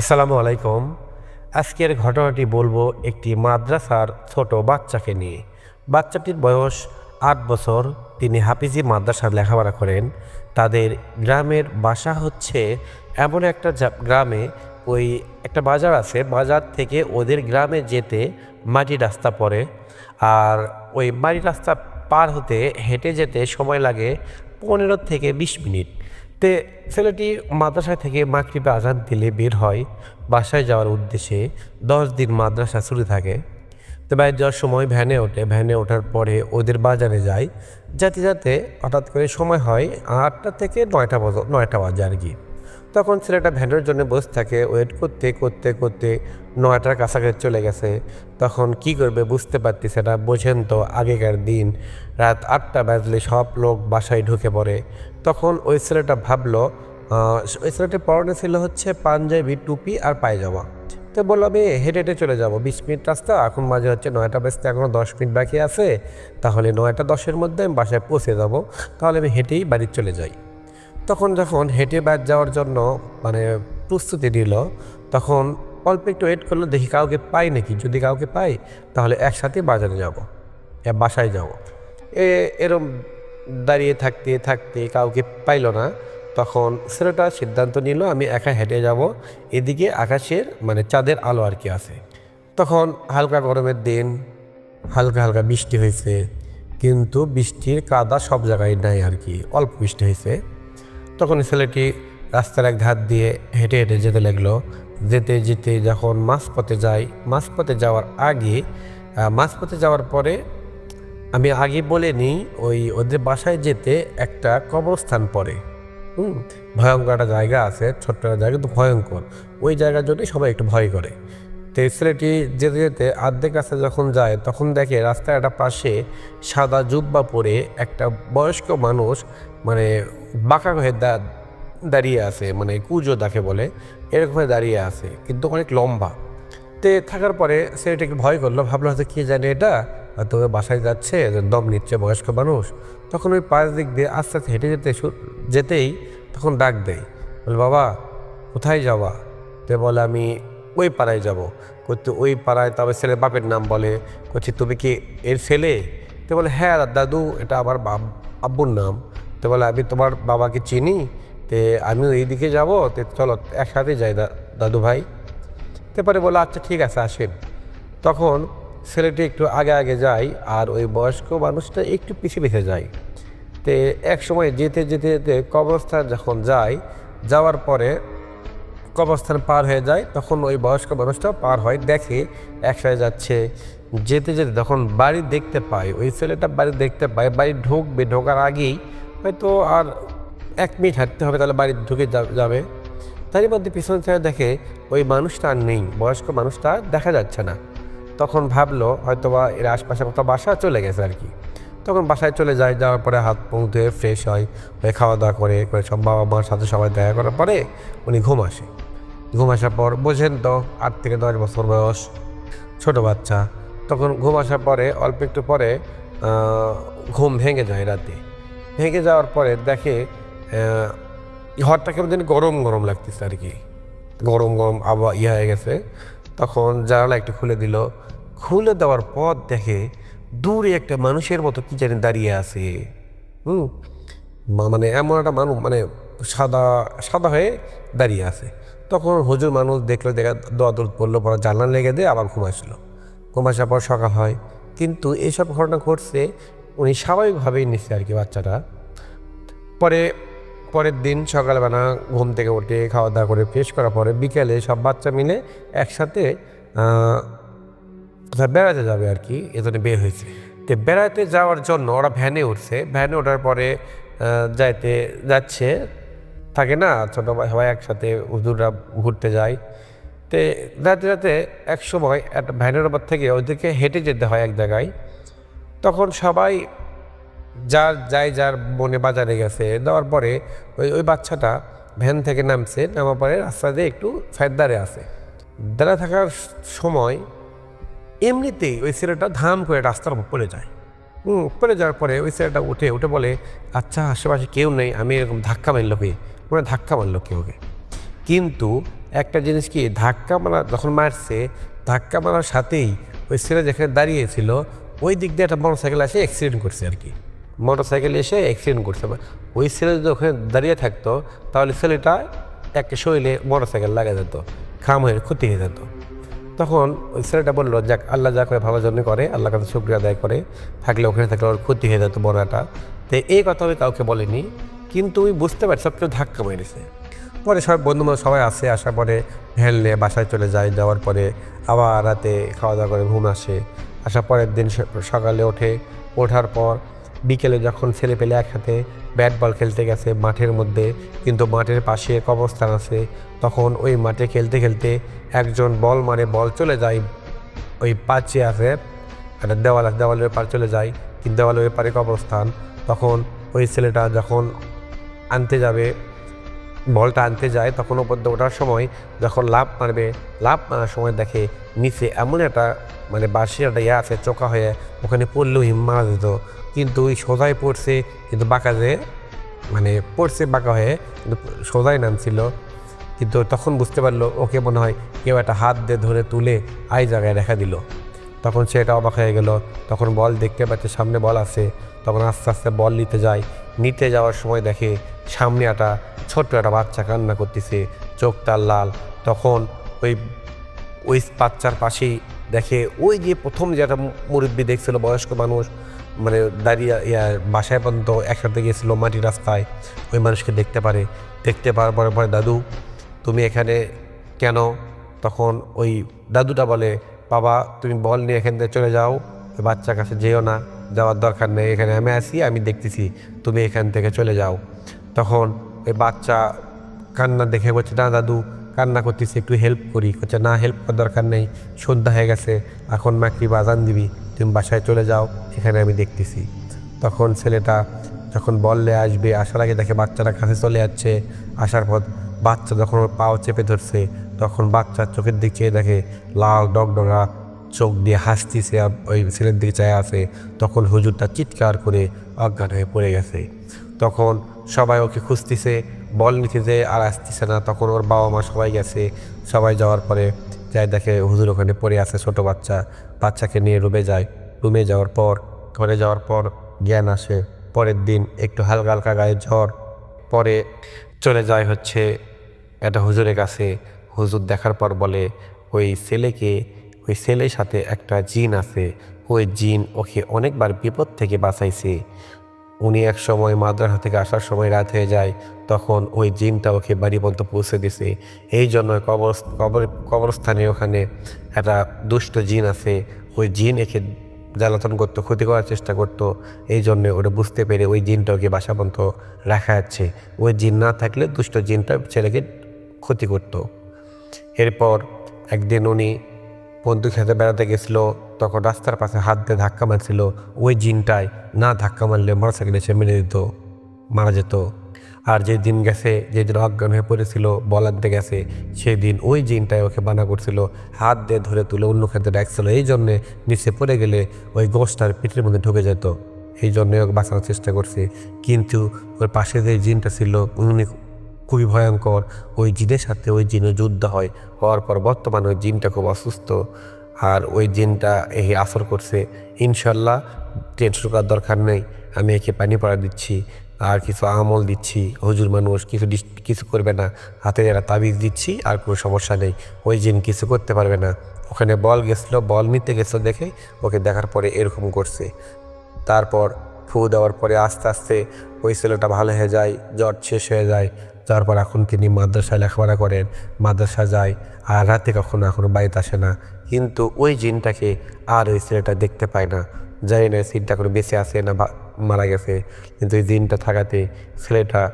আসসালামু আলাইকুম। আজকের ঘটনাটি বলব একটি মাদ্রাসার ছোট বাচ্চাকে নিয়ে। বাচ্চাটির বয়স আট বছর। তিনি হাফিজি মাদ্রাসার লেখাপড়া করেন। তাদের গ্রামের বাসা হচ্ছে এমন একটা গ্রামে। ওই একটা বাজার আছে। বাজার থেকে ওদের গ্রামে যেতে মাটি রাস্তা পড়ে। আর ওই মাটি রাস্তা পার হতে হেঁটে যেতে সময় লাগে পনেরো থেকে বিশ মিনিট। তে ছেলেটি মাদ্রাসা থেকে মাকৃপে আজাদ দিলে বের হয়, বাসায় যাওয়ার উদ্দেশ্যে দশ দিন মাদ্রাসা শুরু থাকে। তো বাইরে যাওয়ার সময় ভ্যানে ওঠে, ভ্যানে ওঠার পরে ওদের বাজারে যায়। যাতে যাতে হঠাৎ করে সময় হয় আটটা থেকে নয়টা বজ নয়টা বাজে আর কি। তখন ছেলেটা ভ্যানের জন্য বসে থাকে, ওয়েট করতে করতে করতে নয়টার কাছাকাছি চলে গেছে। তখন কি করবে বুঝতে পারতেছে না, বোঝেন তো আগেকার দিন, রাত আটটা বাজলে সব লোক বাসায় ঢুকে পড়ে। তখন ওই ছেলেটা ভাবলো ওই ছেলেটার পরনে ছিল হচ্ছে পাঞ্জাবি, টুপি আর পায়জামা। তো বলল, আমি হেঁটে হেঁটে চলে যাব, বিশ মিনিট রাস্তা, এখন মাঝে হচ্ছে নয়টা বাজতে এখনও দশ মিনিট বাকি আছে, তাহলে নয়টা দশের মধ্যে আমি বাসায় পৌঁছে যাব, তাহলে আমি হেঁটেই বাড়ি চলে যাই। তখন যখন হেঁটে ব্যাট যাওয়ার জন্য মানে প্রস্তুতি নিল, তখন অল্প একটু ওয়েট করল, দেখি কাউকে পাই নাকি। যদি কাউকে পাই, তাহলে একসাথে বাজারে যাব বাসায় যাব। এ এরম দাঁড়িয়ে থাকতে থাকতে কাউকে পাইলো না। তখন ছেলেটা সিদ্ধান্ত নিল, আমি একা হেঁটে যাব, এদিকে আকাশের মানে চাঁদের আলো আর কি আছে। তখন হালকা গরমের দিন, হালকা হালকা বৃষ্টি হয়েছে, কিন্তু বৃষ্টির কাদা সব জায়গায় নাই আর কি, অল্প বৃষ্টি হয়েছে। তখন ছেলেটি রাস্তার এক ধার দিয়ে হেঁটে হেঁটে যেতে লাগল। যেতে যেতে যখন মাঝপথে যায় মাঝপথে যাওয়ার আগে মাঝপথে যাওয়ার পরে আমি আগে বলে নিই, ওই ওদের বাসায় যেতে একটা কবরস্থান পড়ে। হুম, ভয়ঙ্কর একটা জায়গা আছে, ছোট্ট একটা জায়গা কিন্তু ভয়ঙ্কর। ওই জায়গার জন্যই সবাই একটু ভয় করে। তো ছেলেটি যেতে যেতে আর্ধেক রাস্তা যখন যায়, তখন দেখে রাস্তার একটা পাশে সাদা জুব্বা পরে একটা বয়স্ক মানুষ মানে বাঁকা হয়ে দাঁড়িয়ে আছে মানে কুজো দাকে বলে, এরকম হয়ে দাঁড়িয়ে আছে, কিন্তু অনেক লম্বা। তে থাকার পরে ছেলেটা একটু ভয় করল, ভাবলো হয়তো কে জানে এটা? হয়তো বাসায় যাচ্ছে দম নিচ্ছে বয়স্ক মানুষ। তখন ওই পায়ের দিক দিয়ে আস্তে আস্তে হেঁটে যেতে যেতেই তখন ডাক দেয়। বলে, বাবা, কোথায় যাওয়া? তে বলে, আমি ওই পাড়ায় যাব। করতে ওই পাড়ায় তবে ছেলে বাপের নাম বলে। করছি তুমি কি এর ছেলে? তো বলে হ্যাঁ দাদু, এটা আমার বাপ, আব্বুর নাম। তো বলে, আমি তোমার বাবাকে চিনি। তে আমিও এইদিকে যাব। তো চলো, একসাথে যাই দাদু ভাই। তারপরে বলে আচ্ছা ঠিক আছে, আসেন। তখন ছেলেটি একটু আগে আগে যায় আর ওই বয়স্ক মানুষটা একটু পিছিয়ে পিছিয়ে যায়। তে এক সময় যেতে যেতে যেতে কবরস্থান যখন যায়, যাওয়ার পরে কবরস্থান পার হয়ে যায়, তখন ওই বয়স্ক মানুষটা পার হয়, দেখে একসাথে যাচ্ছে। যেতে যেতে তখন বাড়ি দেখতে পায়, ওই ছেলেটা বাড়ি দেখতে পায়, বাড়ি ঢুকবে, ঢোকার আগেই হয়তো আর এক মিনিট হাঁটতে হবে, তাহলে বাড়ি ঢুকে যাবে। তারই মধ্যে পিছন থেকে দেখে ওই মানুষটা আর নেই, বয়স্ক মানুষটা দেখা যাচ্ছে না। তখন ভাবলো হয়তো বা এর আশপাশে কোথাও বাসা চলে গেছে আর কি। তখন বাসায় চলে যায়, যাওয়ার পরে হাত মুখ ধুয়ে ফ্রেশ হয়, হয়ে খাওয়া দাওয়া করে করে সব বাবা মার সাথে সবাই দেখা করার পরে উনি ঘুম আসে। ঘুম আসার পর বোঝেন তো, আট থেকে দশ বছর বয়স, ছোট বাচ্চা। তখন ঘুম আসার পরে, অল্প একটু পরে ঘুম ভেঙে যায় রাতে। ভেঙে যাওয়ার পরে দেখে ঘরটা কেমন যেন গরম গরম লাগতেছে আর কি। গরম গরম আবহাওয়া ইয়ে হয়ে গেছে। তখন জানালা একটু খুলে দিল। খুলে দেওয়ার পর দেখে দূরে একটা মানুষের মতো কি জানি দাঁড়িয়ে আছে। হুম মানে এমন একটা মানুষ মানে সাদা সাদা হয়ে দাঁড়িয়ে আছে। তখন হুজুর মানুষ দেখল, দেখা দোয়া পড়ল, পরে জানলা লেগে দিয়ে আবার ঘুম আসলো। ঘুম আসার পর সকাল হয়। কিন্তু এইসব ঘটনা ঘটছে, উনি স্বাভাবিকভাবেই নিচ্ছে আর কি বাচ্চাটা। পরে, পরের দিন সকালবেলা ঘুম থেকে উঠে খাওয়া দাওয়া করে ফ্রেশ করার পরে বিকেলে সব বাচ্চা মিলে একসাথে বেড়াতে যাবে আর কি এজন্য বের হয়েছে। তো বেড়াতে যাওয়ার জন্য ওরা ভ্যানে উঠছে। ভ্যানে ওঠার পরে যাইতে যাচ্ছে থাকে না, ছোটো ভাই সবাই একসাথে হুজুররা ঘুরতে যায়। তে রাতে রাতে এক সময় একটা ভ্যানের ওপর থেকে ওইদিকে হেঁটে যেতে হয় এক জায়গায়। তখন সবাই যার যাই যার মনে বাজারে গেছে, দেওয়ার পরে ওই ওই বাচ্চাটা ভ্যান থেকে নামছে, নামার পরে রাস্তা দিয়ে একটু ফেরদারে আছে দাঁড়া থাকার সময় এমনিতেই ওই ছেলেটা ধাম করে রাস্তার উপর পড়ে যায়। হুম, পড়ে যাওয়ার পরে ওই ছেলেটা উঠে উঠে বলে আচ্ছা আশেপাশে কেউ নেই, আমি এরকম ধাক্কা মারলো কে? ওরা ধাক্কা মারলো কেউকে। কিন্তু একটা জিনিস কি, ধাক্কা মারা যখন মারছে, ধাক্কা মারার সাথেই ওই ছেলে যেখানে দাঁড়িয়েছিল, ওই দিক দিয়ে একটা মোটর সাইকেল এসে অ্যাক্সিডেন্ট করছে আর কি। মোটর সাইকেল এসে অ্যাক্সিডেন্ট করছে। ওই ছেলে যদি ওখানে দাঁড়িয়ে থাকতো, তাহলে ছেলেটা একটা শরীরে মোটর সাইকেল লাগা যেত খাম হয়ে ক্ষতি হয়ে যেত। তখন ওই ছেলেটা বলল, যাক, আল্লাহ যা করে ভালো জন্য করে আল্লাহ কাছে শুক্রিয়া আদায় করে। থাকলে ওখানে থাকলে ওর ক্ষতি হয়ে যেত বড়াটা তো এই কথা আমি কাউকে বলিনি। কিন্তু ওই বুঝতে পারছি সব কেউ ধাক্কা মেরেছে। পরে সবাই বন্ধু বান্ধব সবাই আসে, আসার পরে নিয়ে বাসায় চলে যায়, যাওয়ার পরে আবার রাতে খাওয়া দাওয়া করে ঘুম আসে। আসার পরের দিন সকালে ওঠে, ওঠার পর বিকেলে যখন ছেলে পেলে একসাথে ব্যাট বল খেলতে গেছে মাঠের মধ্যে, কিন্তু মাঠের পাশে কবরস্থান আছে, তখন ওই মাঠে খেলতে খেলতে একজন বল মারে, বল চলে যায়, ওই পাঁচে আছে, একটা দেওয়াল আছে, দেওয়ালের পার চলে যায়, কিন্তু দেওয়ালের পারে কবরস্থান তখন ওই ছেলেটা যখন আনতে যাবে, বলটা আনতে যায়, তখন ওপর ওঠার সময় যখন লাভ মারবে লাভ মারার সময় দেখে নিচে এমন একটা মানে বাসি একটা ইয়ে আছে, চোকা হয়ে ওখানে পড়লেও হিম মারা যেত। কিন্তু ওই সোজাই পড়ছে, কিন্তু বাঁকা যে মানে পড়ছে বাঁকা হয়ে, কিন্তু সোজাই নামছিল। কিন্তু তখন বুঝতে পারল, ওকে মনে হয় কেউ একটা হাত দিয়ে ধরে তুলে আই জায়গায় রেখা দিল। তখন সেটা অবাক হয়ে গেল। তখন বল দেখতে পাচ্ছে, সামনে বল আছে। তখন আস্তে আস্তে বল নিতে যায়। নিতে যাওয়ার সময় দেখে সামনে একটা ছোট্ট একটা বাচ্চা কান্না করতেছে, চোখ তার লাল। তখন ওই ওই বাচ্চার পাশেই দেখে ওই যে প্রথম যে একটা মুরব্বী দেখছিল, বয়স্ক মানুষ মানে দাঁড়িয়ে, ইয়া, বাসায় পর্যন্ত একসাথে গিয়েছিল মাটি রাস্তায়। ওই মানুষকে দেখতে পারে। দেখতে পারার পরে পরে দাদু, তুমি এখানে কেন? তখন ওই দাদুটা বলে, বাবা, তুমি বল নিয়ে এখান থেকে চলে যাও। ওই বাচ্চার কাছে যেও না, যাওয়ার দরকার নেই। এখানে আমি আসি আমি দেখতেছি। তুমি এখান থেকে চলে যাও। তখন ওই বাচ্চা কান্না দেখে বলছে, না দাদু, কান্না করতেছি, একটু হেল্প করি। করছে না হেল্প করার দরকার নেই, সন্ধ্যা হয়ে গেছে, এখন মাকড়ি বাজান দিবি, তুমি বাসায় চলে যাও, এখানে আমি দেখতেছি। তখন ছেলেটা যখন বললে আসবে, আসার আগে দেখে বাচ্চাটা কাছে চলে যাচ্ছে। আসার পর বাচ্চা যখন ওর পাও চেপে ধরছে, তখন বাচ্চার চোখের দিকে দেখে লাল ডগডগা চোখ দিয়ে হাসতিছে ওই ছেলের দিকে চায় আছে। তখন হুজুরটা চিৎকার করে অজ্ঞান হয়ে পড়ে গেছে। তখন সবাই ওকে খুঁজতেছে, বল নিতেছে আর আসতেছে না, তখন ওর বাবা মা সবাই গেছে। সবাই যাওয়ার পরে যাই দেখে হুজুর ওখানে পড়ে আছে ছোট বাচ্চা। বাচ্চাকে নিয়ে রুমে যায়। রুমে যাওয়ার পর, ঘরে যাওয়ার পর জ্ঞান আসে। পরের দিন একটু হালকা হালকা গায়ে জ্বর পরে চলে যায় হচ্ছে একটা হুজুরের কাছে। হুজুর দেখার পর বলে, ওই ছেলেকে, ওই ছেলের সাথে একটা জিন আছে। ওই জিন ওকে অনেকবার বিপদ থেকে বাঁচাইছে। উনি এক সময় মাদ্রাসা থেকে আসার সময় রাত হয়ে যায়, তখন ওই জিনটা ওকে বাড়ি পর্যন্ত পৌঁছে দিছে। এই জন্য কবর কবর, কবরস্থানে ওখানে একটা দুষ্ট জিন আছে, ওই জিন একে জ্বালাতন করতো, ক্ষতি করার চেষ্টা করতো। এই জন্য ওটা বুঝতে পেরে ওই জিনটা ওকে বাসা পর্যন্ত রাখা যাচ্ছে। ওই জিন না থাকলে দুষ্ট জিনটা ছেলেকে ক্ষতি করতো। এরপর একদিন উনি বন্ধু খেতে বেড়াতে গেছিল তখন রাস্তার পাশে হাত দিয়ে ধাক্কা মারছিল। ওই জিনটায় না ধাক্কা মারলে মোটরসাইকেলে সে মেরে দিত, মারা যেত। আর যে দিন গেছে যে দিন অজ্ঞান হয়ে পড়েছিল বল আনতে গেছে সেই দিন ওই জিনটাই ওকে বানা করছিল। হাত দিয়ে ধরে তুলে অন্য ক্ষেত্রে ডাকছিল এই জন্যে নিচে পড়ে গেলে ওই গোষ্ঠটার পিঠের মধ্যে ঢুকে যেত। এই জন্যে ওকে বাঁচানোর চেষ্টা করছে। কিন্তু ওর পাশে যে জিনটা ছিল, উনি খুবই ভয়ঙ্কর। ওই জিনের সাথে ওই জিনের যুদ্ধ হয়। হওয়ার পর বর্তমানে ওই জিনটা খুব অসুস্থ। আর ওই জিনটা এই আসর করছে, ইনশাল্লাহ টেনশন করার দরকার নেই। আমি একে পানি পড়া দিচ্ছি, আর কিছু আমল দিচ্ছি। হুজুর মানুষ কিছু কিছু করবে না। হাতে যারা তাবিজ দিচ্ছি, আর কোনো সমস্যা নেই। ওই জিন কিছু করতে পারবে না। ওখানে বল গেছিল, বল নিতে গেছিল দেখে ওকে দেখার পরে এরকম করছে। তারপর ফু দেওয়ার পরে আস্তে আস্তে ওই ছেলেটা ভালো হয়ে যায়, জ্বর শেষ হয়ে যায়। তারপর এখন তিনি মাদ্রাসায় লেখাপড়া করেন। মাদ্রাসা যায়, আর রাতে কখনো এখনও বাড়িতে আসে না। কিন্তু ওই জিনটাকে আর ওই ছেলেটা দেখতে পায় না। জানি না সিনটা কোনো বেঁচে আছে না মারা গেছে। কিন্তু ওই জিনটা থাকাতে ছেলেটা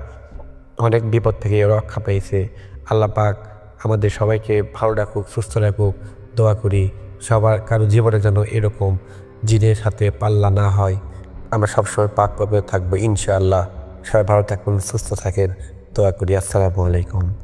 অনেক বিপদ থেকে রক্ষা পেয়েছে। আল্লাহ পাক আমাদের সবাইকে ভালো রাখুক, সুস্থ রাখুক, দোয়া করি। সবার কারও জীবনে যেন এরকম জিনের সাথে পাল্লা না হয়। আমরা সবসময় পাক পাবে থাকব, ইনশাআল্লাহ। সবাই ভালো থাকবেন, সুস্থ থাকেন। দোয়া করি, আসসালামু আলাইকুম।